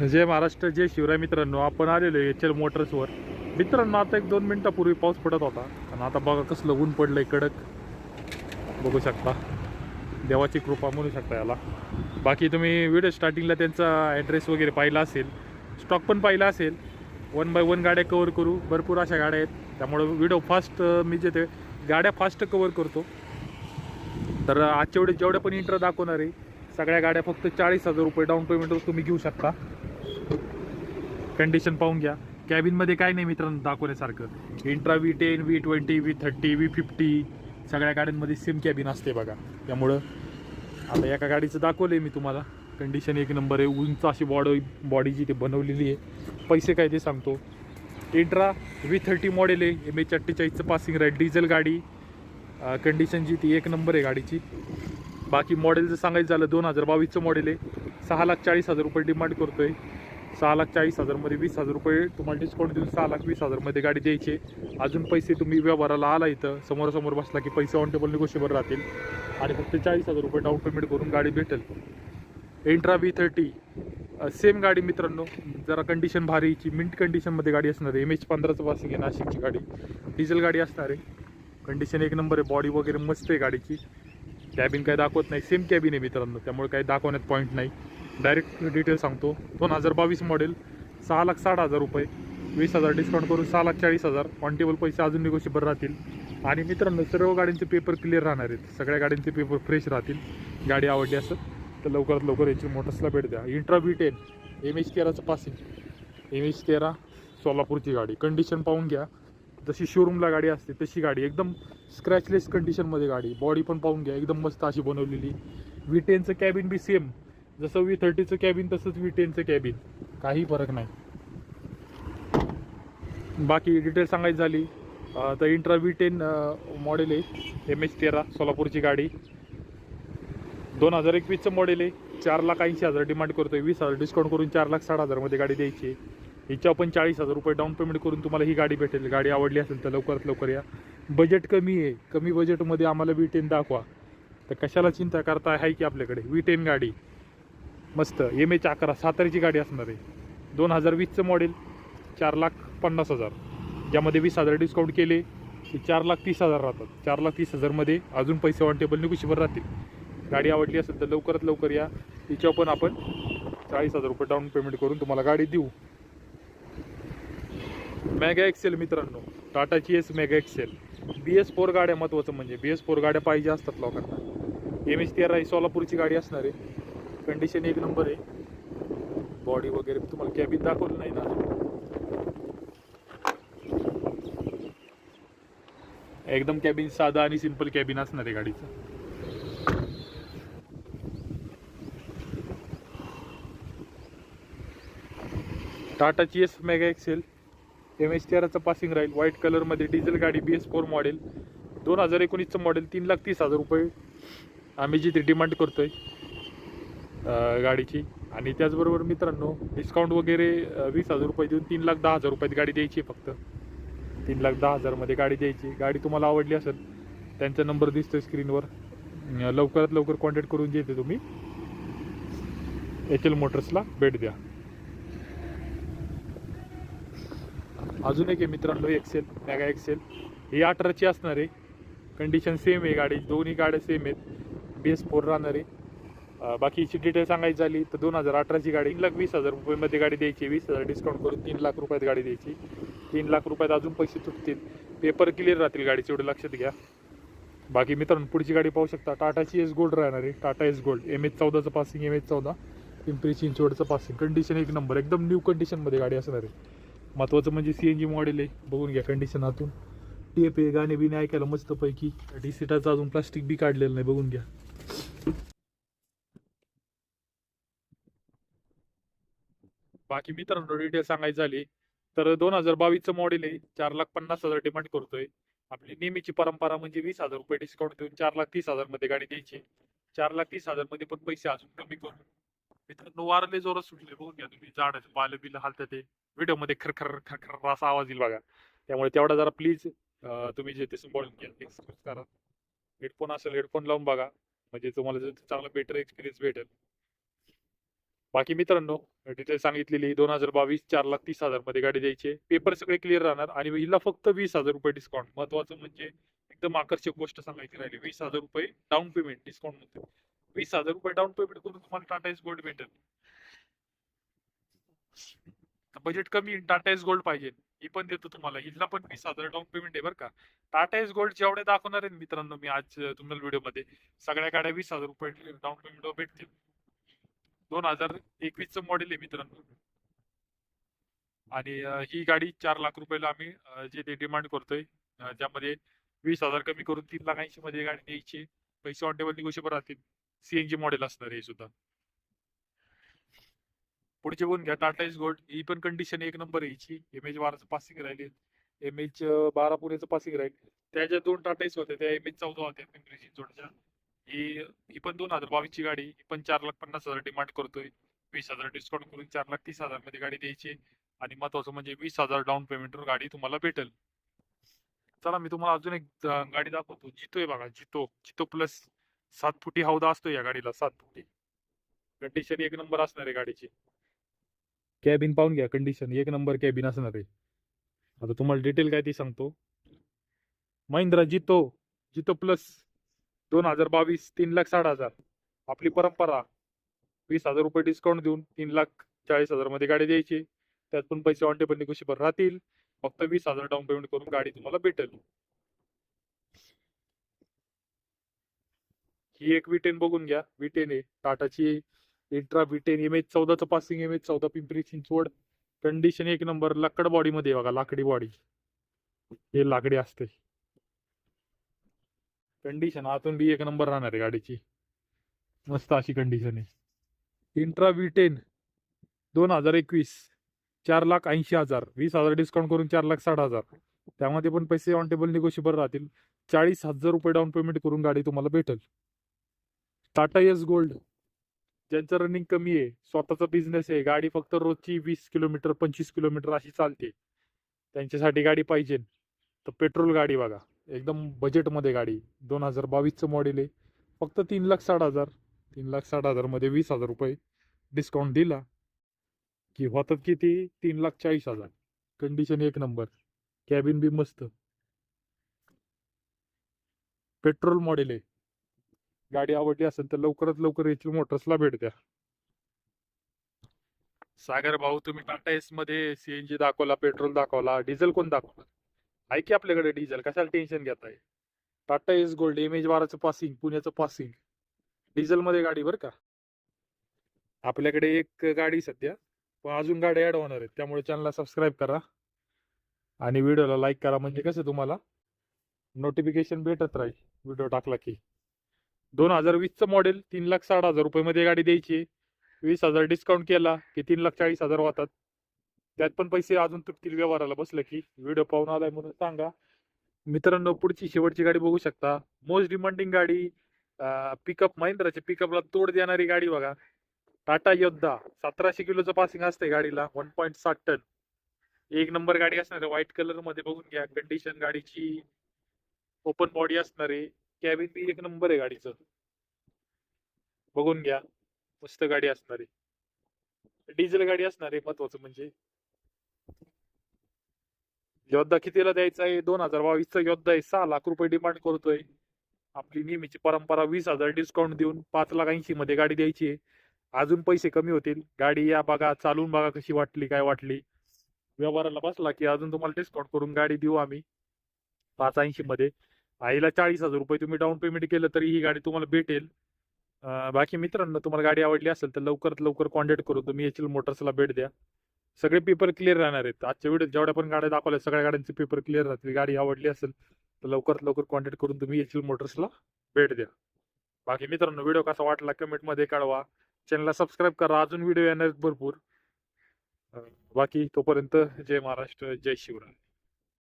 जय महाराष्ट्र जय शिवराय मित्रांनो. आपण आलेलो एच एल मोटर्सवर मित्रांनो आता एक दोन मिनटापूर्वी पाऊस पडत होता. आणि आता बघा कसलं ऊन पडलंय कडक. बघू शकता. देवाची कृपा म्हणू शकता याला. बाकी तुम्ही व्हिडिओ स्टार्टिंगला त्यांचा ॲड्रेस वगैरे पाहिला असेल स्टॉक पण पाहिला असेल वन बाय वन गाड्या कवर करू. भरपूर अशा गाड्या आहेत. त्यामुळं व्हिडिओ फास्ट मी जे ते गाड्या फास्ट कवर करतो. तर आजच्या वेळेस जेवढ्या पण इंटर दाखवणार आहे सगळ्या गाड्या फक्त चाळीस हजार रुपये डाऊन पेमेंटवर तुम्ही घेऊ शकता. कंडिशन पाहून घ्या. कॅबिनमध्ये काय नाही मित्रांनो दाखवण्यासारखं. Intra V ten V twenty V thirty V fifty सगळ्या गाड्यांमध्ये सेम कॅबिन असते बघा. त्यामुळं आता एका गाडीचं दाखवलं आहे मी तुम्हाला. कंडिशन एक नंबर आहे उंच अशी बॉडी बॉडी जी ते बनवलेली आहे. पैसे काय ते सांगतो. इंट्रा व्ही थर्टी मॉडेल आहे एम एच अठ्ठेचाळीसचं पासिंग राईट डिझेल गाडी. कंडिशन जी ती एक नंबर आहे गाडीची. बाकी मॉडेल जर सांगायचं झालं दोन हजार बावीसचं मॉडेल आहे. सहा लाख चाळीस हजार रुपये डिमांड करतो आहे सहा लाख चाळीस हजारमध्ये वीस हजार रुपये तुम्हाला डिस्काउंट देऊन सहा लाख वीस हजारमध्ये गाडी द्यायची. आहे. अजून पैसे तुम्ही व्यवहाराला आला इथं समोरासमोर बसला की पैसे ऑन टेबल निगोशिएबल राहतील. आणि फक्त चाळीस हजार रुपये डाऊन पेमेंट करून गाडी भेटेल. एंट्रा व्ही थर्टी सेम गाडी मित्रांनो जरा कंडिशन भारीची मिंट कंडिशनमध्ये गाडी असणार आहे. एम एच पंधराचं पासिंग आहे नाशिकची गाडी. डिझेल गाडी असणार आहे. कंडिशन एक नंबर आहे बॉडी वगैरे मस्त आहे गाडीची. कॅबिन काय दाखवत नाही सेम कॅबिन आहे मित्रांनो त्यामुळे काही दाखवण्यात पॉईंट नाही. डायरेक्ट डिटेल सांगतो. दोन हजार बावीस मॉडेल सहा लाख साठ हजार रुपये. वीस हजार डिस्काउंट करून सहा लाख चाळीस हजार. ऑन टेबल पैसे अजून निगोशिबल राहतील. आणि मित्रांनो सर्व गाड्यांचे पेपर क्लिअर राहणार आहेत. सगळ्या गाड्यांचे पेपर फ्रेश राहतील. गाडी आवडली असत तर लवकरात लवकर याची मोटर्सला भेट द्या. Intra B ten M H तेराचं passing M H तेरा सोलापूरची गाडी. कंडिशन पाहून घ्या. जशी शोरूमला गाडी असते तशी गाडी. एकदम स्क्रॅचलेस कंडिशनमध्ये गाडी. बॉडी पण पाहून घ्या. एकदम मस्त अशी बनवलेली. व्ही टेनचं कॅबिन बी सेम जसं व्ही थर्टीचं कॅबिन तसंच व्ही टेनचं कॅबिन काही फरक नाही. बाकी डिटेल सांगायची झाली तर इंट्रा व्ही टेन मॉडेल आहे एम एच तेरा सोलापूरची गाडी. दोन हजार एकवीसचं मॉडेल आहे चार लाख ऐंशी हजार डिमांड करतो आहे वीस हजार डिस्काउंट करून चार लाख साठ हजारमध्ये गाडी द्यायची आहे. हिच्या पण चाळीस हजार रुपये डाऊन पेमेंट करून तुम्हाला ही गाडी भेटेल. गाडी आवडली असेल तर लवकरात लवकर या. बजेट कमी आहे. कमी बजेटमध्ये आम्हाला वी टेन दाखवा. तर कशाला चिंता करता आहे की आपल्याकडे. वी टेन गाडी. मस्त. एम एच अकरा सातारीची गाडी असणार आहे. दोन हजार वीसचं मॉडेल चार लाख पन्नास हजार. ज्यामध्ये वीस हजार डिस्काउंट केले की चार लाख तीस हजार राहतात. चार लाख तीस हजारमध्ये अजून पैसे ऑन टेबल निकुशीवर राहतील. गाडी आवडली असेल तर लवकरात लवकर या. तिच्यावर पण आपण चाळीस हजार रुपये डाऊन पेमेंट करून तुम्हाला गाडी देऊ. मेगा एक्सेल मित्रांनो टाटाची Ace Mega XL B S four गाड्या महत्त्वाचं म्हणजे बी एस फोर गाड्या पाहिजे असतात लोकांना. एम एच तेरा ही सोलापूरची गाडी असणार आहे. कंडिशन एक नंबर आहे. बॉडी वगैरे तुम्हाला कॅबिन दाखवलं नाही ना एकदम कॅबिन साधा आणि सिंपल कॅबिन असणार आहे गाडीचं. टाटाची Ace Mega XL M H तेराचं passing राहील व्हाईट कलरमध्ये डिझेल गाडी बी एस फोर मॉडेल दोन हजार एकोणीसचं मॉडेल तीन लाख तीस हजार रुपये. आम्ही जी डिमांड करतो आहे गाडीची. आणि त्याचबरोबर मित्रांनो डिस्काउंट वगैरे वीस हजार रुपये देऊन तीन लाख दहा हजार रुपयात गाडी द्यायची आहे फक्त. तीन लाख दहा हजारमध्ये गाडी द्यायची. गाडी तुम्हाला आवडली असेल त्यांचा नंबर दिसतो स्क्रीनवर लवकरात लवकर कॉन्टॅक्ट करून देते तुम्ही. एच एल मोटर्सला भेट द्या. अजून एक आहे मित्रांनो एक्सेल मेगा एक्सेल ही अठराची असणार आहे. कंडिशन सेम आहे गाडी. दोन्ही गाड्या सेम आहेत. बी एस फोर राहणार आहे. बाकीची डिटेल सांगायची झाली तर दोन हजार अठराची गाडी तीन लाख वीस हजार रुपयेमध्ये गाडी द्यायची वीस हजार डिस्काउंट करून तीन लाख रुपयात गाडी द्यायची. तीन लाख रुपयात अजून पैसे तुटतील. पेपर क्लिअर राहतील गाडीचे एवढं लक्षात घ्या. बाकी मित्रांनो पुढची गाडी पाहू शकता. टाटाची एस गोल्ड राहणार आहे. Tata Ace gold M H चौदाचं passing M H चौदा. पिंपरी चिंचवडचं पासिंग कंडिशन एक नंबर एकदम न्यू कंडिशनमध्ये गाडी असणार आहे. महत्त्वाचं म्हणजे सी एन जी मॉडेल आहे. बघून घ्या कंडिशन आतून. टी एफ ए गाणे बिणे ऐकायला मस्तपैकी. डी सीटाचं अजून प्लास्टिक बी काढलेलं नाही. बघून घ्या. बाकी मित्रांनो डिटेल सांगायची झाली तर दोन हजार बावीसचं मॉडेल आहे. चार लाख पन्नास हजार डिमांड करतोय. आपली नेहमीची परंपरा म्हणजे वीस हजार रुपये डिस्काउंट देऊन चार लाख तीस हजारमध्ये गाडी द्यायची. चार लाख तीस हजारमध्ये पण पैसे अजून कमी करून. मित्रांनो वारले जोरात सुटले बघून घ्या तुम्ही. झाडाचं पालं बिलं हालतं ते व्हिडिओमध्ये खरखर खरखर असा आवाज येईल बघा. त्यामुळे तेवढा जरा प्लीज तुम्ही जे ते सांभाळून घ्या. एक्सक्यूज करा. हेडफोन असेल हेडफोन लावून बघा. म्हणजे तुम्हाला जर चांगला बेटर एक्सपिरियन्स भेटेल. बाकी मित्रांनो डिटेल सांगितलेली दोन हजार बावीस चार लाख तीस हजारमध्ये गाडी द्यायची पेपर सगळे क्लिअर राहणार आणि हिला फक्त वीस हजार रुपये डिस्काउंट महत्वाचं म्हणजे एकदम आकर्षक गोष्ट सांगायची राहिली. वीस हजार रुपये डाऊन पेमेंट डिस्काउंटमध्ये वीस हजार रुपये डाऊन पेमेंट करून तुम्हाला टाटा एस गोल्ड भेटेल. बजेट कमी टाटा एस गोल्ड पाहिजे. ही पण देतो तुम्हाला. हिला पण वीस हजार डाऊन पेमेंट आहे बरं का. टाटा एस गोल्ड जेवढे दाखवणार आहे मित्रांनो मी आज तुम्हाला व्हिडिओमध्ये सगळ्या गाड्या वीस हजार रुपये डाऊन पेमेंट भेटतील. दोन हजार एकवीस च मॉडेल आहे मित्रांनो. आणि ही गाडी चार लाख रुपयाला आम्ही जे ते डिमांड करतोय ज्यामध्ये वीस हजार कमी करून तीन लाख ऐंशी मध्ये गाडी द्यायची पैसे ऑन टेबल निगोशिएबल राहतील. सीएनजी मॉडेल असणार हे सुद्धा. पुढचे बघून घ्या टाटा इस गोल्ड ही पण कंडिशन एक नंबर यायची एम एच बाराचं पासिंग राहिले. एम एच बारा पुण्याचं पासिंग राहील. त्याच्या दोन टाटा इस होत्या त्या एम एच चौदा होत्या पिंपरी चिंचवडच्या ही ही पण दोन हजार बावीसची गाडी ही पण चार लाख पन्नास हजार डिमांड करतोय. वीस हजार डिस्काउंट करून चार लाख तीस हजारमध्ये गाडी द्यायची आणि महत्वाचं म्हणजे वीस हजार डाऊन पेमेंटवर गाडी तुम्हाला भेटेल. चला मी तुम्हाला अजून एक गाडी दाखवतो. जितो आहे बघा जितो. जितो प्लस सात फुटी हौदा असतो या गाडीला सात फुटी. कंडिशन एक नंबर असणार आहे गाडीची. कॅबिन पाहून घ्या कंडिशन एक नंबर कॅबिन असणार आहे. आता तुम्हाला डिटेल काय ती सांगतो. महिंद्रा जितो. जितो प्लस दोन हजार बावीस तीन लाख साठ हजार. आपली परंपरा वीस हजार रुपये डिस्काउंट देऊन तीन लाख चाळीस हजारमध्ये गाडी द्यायची. त्यात पण पैसे ऑन टेबल निगोशिएबल राहतील. फक्त वीस हजार डाऊन पेमेंट करून गाडी तुम्हाला भेटेल. ही एक विटेन बघून घ्या. विटेन आहे टाटाची Intra V ten M H चौदाचं passing M H चौदा पिंपरी चिंचवड कंडिशन एक नंबर लाकड बॉडी मध्ये बघा लाकडी बॉडी हे लाकडी असते. कंडिशन आतून बी एक नंबर राहणार आहे गाडीची. मस्त अशी कंडिशन आहे. इंट्रा व्ही टेन दोन हजार एकवीस चार लाख ऐंशी हजार वीस हजार डिस्काउंट करून चार लाख साठ हजार. त्यामध्ये पण पैसे ऑन टेबल निगोशिएबल राहतील. चाळीस हजार रुपये डाऊन पेमेंट करून गाडी तुम्हाला भेटेल. टाटा एस गोल्ड ज्यांचं रनिंग कमी आहे स्वतःचा बिझनेस आहे. गाडी फक्त रोजची वीस किलोमीटर पंचवीस किलोमीटर अशी चालते. त्यांच्यासाठी गाडी पाहिजे. तर पेट्रोल गाडी बघा. एकदम बजेटमध्ये गाडी. दोन हजार बावीसचं मॉडेल आहे. फक्त तीन लाख साठ हजार. तीन लाख साठ हजारमध्ये वीस हजार रुपये डिस्काउंट दिला की होतात किती? तीन लाख चाळीस हजार. कंडिशन एक नंबर कॅबिन बी मस्त. पेट्रोल मॉडेल आहे. गाडी आवडली असेल तर लवकरात लवकर एच मोटर्सला भेट द्या. सागर भाऊ तुम्ही टाटा एसमध्ये सीएनजी दाखवला पेट्रोल दाखवला डिझेल कोण दाखवला? आहे की आपल्याकडे डिझेल? कशाला टेन्शन घेताय? Tata Ace gold M H बाराचं passing पुण्याचं पासिंग डिझेलमध्ये गाडी बरं का? आपल्याकडे एक गाडी सध्या पण अजून गाड्या ऍड होणार आहेत. त्यामुळे चॅनलला सबस्क्राईब करा आणि व्हिडिओला लाईक करा. म्हणजे कसं तुम्हाला? नोटिफिकेशन भेटत राहील. व्हिडिओ टाकला की. दोन हजार वीसचं मॉडेल तीन लाख साठ हजार रुपयेमध्ये गाडी द्यायची वीस हजार डिस्काउंट केला की तीन लाख चाळीस हजार होतात त्यात पण पैसे अजून तुटतील व्यवहाराला. बसलं की व्हिडिओ पाहून आलाय म्हणून सांगा. मित्रांनो पुढची शेवटची गाडी बघू शकता. मोस्ट डिमांडिंग गाडी पिकअप महिंद्राच्या पिकअपला तोड देणारी गाडी बघा. टाटा योद्धा सतराशे किलोचं पासिंग असते गाडीला. वन पॉईंट साठ टन एक नंबर गाडी असणार आहे. व्हाईट कलरमध्ये बघून घ्या. कंडिशन गाडीची ओपन बॉडी असणार आहे. कॅबिन बी एक नंबर आहे गाडीचं. बघून घ्या. मस्त गाडी असणार आहे. डिझेल गाडी असणार आहे. महत्वाचं म्हणजे. योद्धा कितीला द्यायचा आहे? दोन हजार बावीसचा योद्धा आहे. सहा लाख रुपये डिमांड करतोय. आपली नेहमीची परंपरा वीस हजार डिस्काउंट देऊन पाच लाख ऐंशी मध्ये गाडी द्यायची आहे. अजून पैसे कमी होतील. गाडी या बघा चालून बघा कशी वाटली काय वाटली. व्यवहाराला बसला की अजून तुम्हाला डिस्काउंट करून गाडी देऊ आम्ही. पाच ऐंशी मध्ये. आईला चाळीस हजार रुपये तुम्ही डाऊन पेमेंट केलं तरी ही गाडी तुम्हाला भेटेल. बाकी मित्रांनो तुम्हाला गाडी आवडली असेल तर लवकरात लवकर कॉन्टॅक्ट करून तुम्ही एच एल मोटर्सला भेट द्या. सगळे पेपर क्लिअर राहणार आहेत. आजच्या व्हिडिओ जेवढ्या पण गाड्या दाखवल्या सगळ्या गाड्यांचे पेपर क्लिअर राहतील. गाडी आवडली असेल तर लवकरात लवकर कॉन्टॅक्ट करून तुम्ही एच एल मोटर्सला भेट द्या. बाकी मित्रांनो व्हिडिओ कसा वाटला कमेंटमध्ये कळवा. चॅनलला सबस्क्राईब करा. अजून व्हिडिओ येणार आहेत भरपूर. बाकी तोपर्यंत जय महाराष्ट्र जय शिवराय.